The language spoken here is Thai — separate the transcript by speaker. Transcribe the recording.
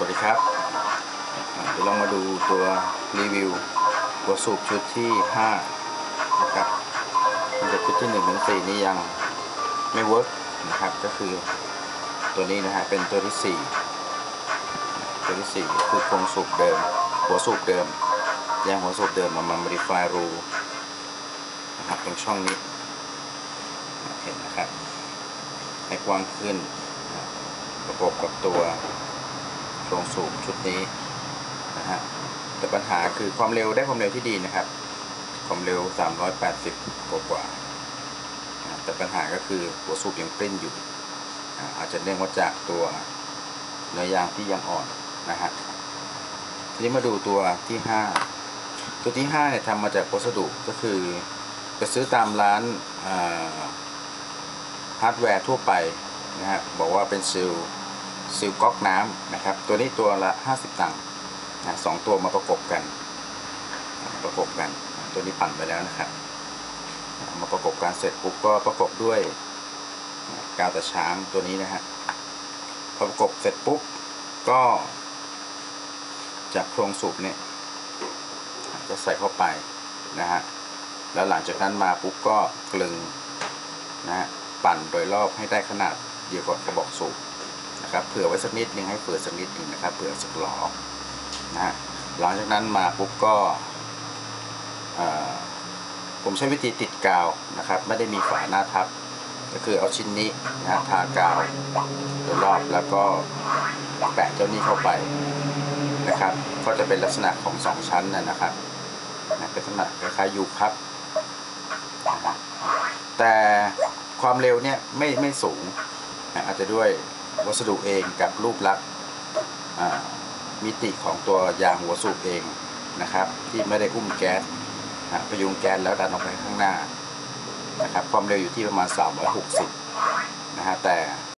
Speaker 1: สวัสดีครับ เดี๋ยวลองมาดูตัวรีวิวหัวสูบชุดที่5นะครับมันจะชุดที่1นึ่งถึงสนี่ยังไม่เวิร์กนะครับ ก็คือตัวนี้นะฮะเป็นตัวที่ 4 ตัวที่ 4 คือโครงสูบเดิม หัวสูบเดิมยางหัวสูบเดิมเอามา modify รูนะครับตรงช่องนี้เห็นนะครับให้กว้างขึ้นประกบกับตัว โรงสูบชุดนี้นะฮะแต่ปัญหาคือความเร็วได้ความเร็วที่ดีนะครับ ความเร็ว 380 กว่ากว่าแต่ปัญหาก็คือหัวสูบยังปริ้นอยู่ อาจจะเนื่องมาจากตัวเนื้อยางที่ยังอ่อนนะฮะทีนี้มาดูตัวที่ 5 ตัวที่5เนี่ยทำมาจากวัสดุก็คือไปซื้อตามร้านฮาร์ดแวร์ทั่วไปนะฮะบอกว่าเป็นซิล ซิลก๊อกน้ำนะครับ ตัวนี้ตัวละ 50 ตังค์นะสองตัวมาประกบกัน ประกบกัน ตัวนี้ปั่นไปแล้วนะครับมาประกบกันเสร็จปุ๊บก็ประกบด้วยกาวตะช้างตัวนี้นะฮะพอประกบเสร็จปุ๊บก็จากโครงสูบเนี่ยก็ใส่เข้าไปนะฮะแล้วหลังจากนั้นมาปุ๊บก็กลึงนะฮะปั่นโดยรอบให้ได้ขนาดเดียวกับกระบอกสูบ นะครับเผื่อไว้สักนิดนึงให้เผื่อสักนิดนึงนะครับเผื่อสักหลอนะฮะหลังจากนั้นมาปุ๊บก็เอ่อผมใช้วิธีติดกาวนะครับ ไม่ได้มีฝาหน้าทับ ก็คือเอาชิ้นนี้นะฮะทากาวโดยรอบแล้วก็แปะเจ้านี้เข้าไปนะครับ ก็จะเป็นลักษณะของสองชั้นนะครับนะเป็นลักษณะคล้ายๆยูครับแต่ความเร็วเนี่ยไม่ไม่สูงอาจจะด้วย วัสดุเองกับรูปลักษณ์มิติของตัวยางหัวสูบเองนะครับ ที่ไม่ได้อุ้มแก๊สนะพยุงแก๊สแล้วดันออกไปข้างหน้านะครับความเร็วอยู่ที่ประมาณ 360นะฮะแต่